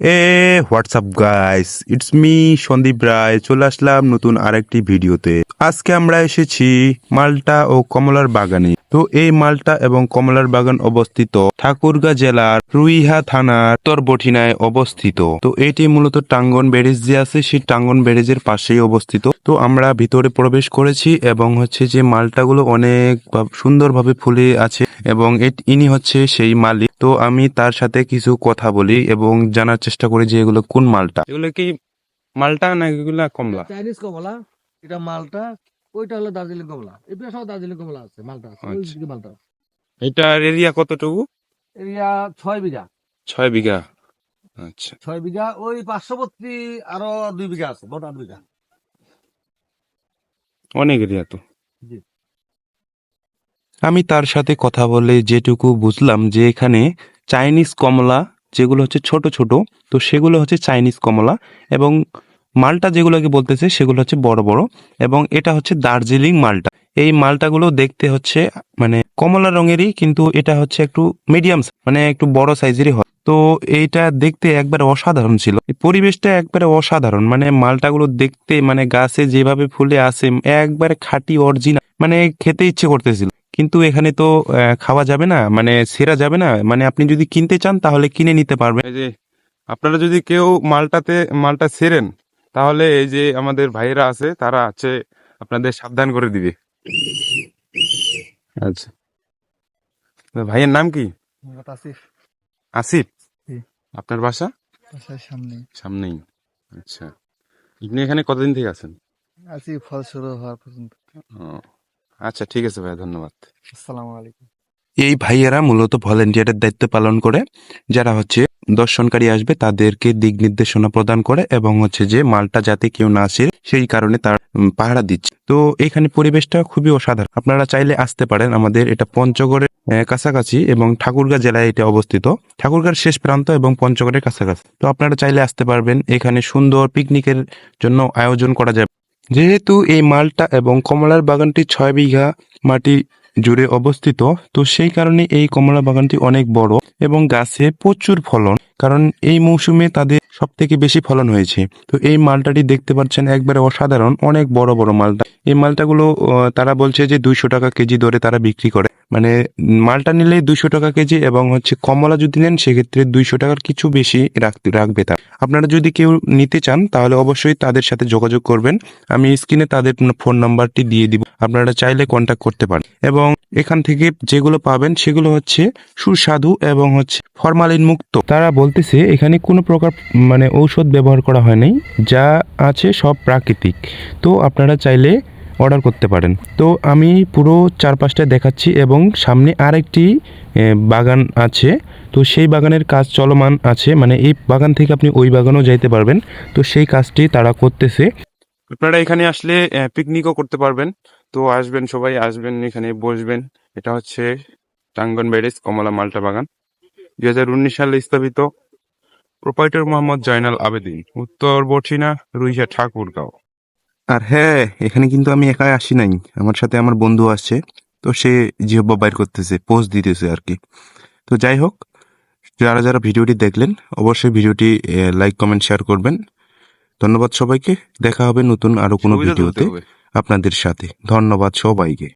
Hey, what's up guys, it's me Sandip Roy, চলে আসলাম নতুন আরেকটি ভিডিওতে। আজকে আমরা এসেছি মালটা ও কমলার বাগানে। তো এই মালটা এবং কমলার বাগান অবস্থিত ঠাকুরগাঁ জেলার রুইহা থানার উত্তর বঠিনায় অবস্থিত। তো এটি মূলত টাঙ্গন ব্যারেজ যে আছে, সেই টাঙ্গন ব্যারেজের পাশেই অবস্থিত। তো আমরা ভিতরে প্রবেশ করেছি এবং হচ্ছে যে মালটাগুলো অনেক ভাব- সুন্দরভাবে ফুলে আছে এবং ইনি হচ্ছে সেই মালিক। তো আমি তার সাথে কিছু কথা বলি এবং জানার চেষ্টা করি যে এগুলো কোন মালটা। এগুলো কি মালটা না এগুলা কমলা? চাইনিজ কমলা এটা মালটা ওইটা হলো দার্জিলিং কমলা। এই সব দার্জিলিং কমলা আছে মালটা আছে আচ্ছা। মালটা এটার এরিয়া কতটুকু? এরিয়া ছয় বিঘা। ছয় বিঘা। আচ্ছা। ছয় বিঘা ওই পার্শ্ববর্তী আরও দুই বিঘা আছে মোট আট বিঘা। অনেক এরিয়া তো। জি। আমি তার সাথে কথা বলে যেটুকু বুঝলাম যে এখানে চাইনিজ কমলা যেগুলো হচ্ছে ছোট ছোট, তো সেগুলো হচ্ছে চাইনিজ কমলা এবং মালটা যেগুলোকে বলতেছে সেগুলো হচ্ছে বড় বড় এবং এটা হচ্ছে দার্জিলিং মালটা। এই মালটাগুলো দেখতে হচ্ছে মানে কমলা রঙেরই কিন্তু এটা হচ্ছে একটু মিডিয়াম মানে একটু বড় সাইজেরই হয়। তো এইটা দেখতে একবারে অসাধারণ ছিল। পরিবেশটা একবারে অসাধারণ মানে মালটাগুলো দেখতে মানে গাছে যেভাবে ফুলে আসে, একবারে খাঁটি অরিজিনাল মানে খেতে ইচ্ছে করতেছিল। কিন্তু এখানে তো খাওয়া যাবে না মানে সেরা যাবে না। মানে আপনি যদি কিনতে চান তাহলে কিনে নিতে পারবেন। এই যে আপনারা যদি কেউ মালটাতে মালটা সেরেন তাহলে এই যে আমাদের ভাইয়েরা আছে তারা আছে আপনাদের সাবধান করে দিবে। আচ্ছা। ভাইয়ের নাম কি? আসিফ। আসিফ? আপনার বাসা? সামনে সামনেই। আচ্ছা। আপনি এখানে কতদিন থেকে আছেন? আছি ফল শুরু হওয়ার পর্যন্ত। ও, আচ্ছা ঠিক আছে ভাই ধন্যবাদ। আসসালামু আলাইকুম। এই ভাইয়েরা মূলত ভলেন্টিয়ারের দায়িত্ব পালন করে যারা হচ্ছে দর্শনকারী আসবে তাদেরকে দিক নির্দেশনা প্রদান করে এবং হচ্ছে যে মালটা যাতে কেউ না আসে সেই কারণে তার পাহারা দিচ্ছে। তো এখানে পরিবেশটা খুবই অসাধারণ। আপনারা চাইলে আসতে পারেন আমাদের এটা পঞ্চগড়ের আহ, কাছাকাছি এবং ঠাকুরগাঁ জেলায় এটা অবস্থিত। ঠাকুরগাঁর শেষ প্রান্ত এবং পঞ্চগড়ের কাছাকাছি। তো আপনারা চাইলে আসতে পারবেন। এখানে সুন্দর পিকনিকের জন্য আয়োজন করা যাবে। যেহেতু এই মালটা এবং কমলার বাগানটি ছয় বিঘা মাটি জুড়ে অবস্থিত, তো সেই কারণে এই কমলা বাগানটি অনেক বড় এবং গাছে প্রচুর ফলন। কারণ এই মৌসুমে তাদের সব থেকে বেশি ফলন হয়েছে। তো এই মালটাটি দেখতে পাচ্ছেন একবারে অসাধারণ, অনেক বড় বড় মালটা। এই মালটাগুলো তারা বলছে যে দুইশো টাকা কেজি দরে তারা বিক্রি করে। মানে মালটা নিলে দুইশো টাকা কেজি এবং হচ্ছে কমলা যদি নেন, সেক্ষেত্রে দুইশো টাকার কিছু বেশি রাখতে রাখবে তার। আপনারা যদি কেউ নিতে চান, তাহলে অবশ্যই তাদের সাথে যোগাযোগ করবেন। আমি স্ক্রিনে তাদের ফোন নাম্বারটি দিয়ে দিব। আপনারা চাইলে কন্ট্যাক্ট করতে পারেন। এবং এখান থেকে যেগুলো পাবেন, সেগুলো হচ্ছে সুস্বাদু এবং হচ্ছে ফরমালিন মুক্ত তারা বলতেছে, এখানে কোনো প্রকার মানে ঔষধ ব্যবহার করা হয় নাই, যা আছে সব প্রাকৃতিক। তো আপনারা চাইলে অর্ডার করতে পারেন। তো আমি পুরো চারপাশটা দেখাচ্ছি এবং সামনে আরেকটি বাগান আছে। তো সেই বাগানের কাজ চলমান আছে। মানে এই বাগান থেকে আপনি ওই বাগানও যাইতে পারবেন। তো সেই কাজটি তারা করতেছে। আপনারা এখানে আসলে পিকনিকও করতে পারবেন। তো আসবেন সবাই, আসবেন, এখানে বসবেন। এটা হচ্ছে টাঙ্গন ব্যারেজ কমলা মালটা বাগান। দুই হাজার উনিশ সালে স্থাপিত প্রোপাইটর মোহাম্মদ জয়নাল আবেদিন উত্তর বর্ষিনা রুইহা ঠাকুরগাঁও। আর হ্যাঁ এখানে কিন্তু আমি একাই আসি নাই। আমার সাথে আমার বন্ধু আসছে তো সে জিহ্বা বাইর করতেছে পোস্ট দিতেছে আর কি। তো যাই হোক যারা যারা ভিডিওটি দেখলেন অবশ্যই ভিডিওটি লাইক কমেন্ট শেয়ার করবেন। ধন্যবাদ সবাইকে। দেখা হবে নতুন আরও কোনো ভিডিওতে আপনাদের সাথে। ধন্যবাদ সবাইকে।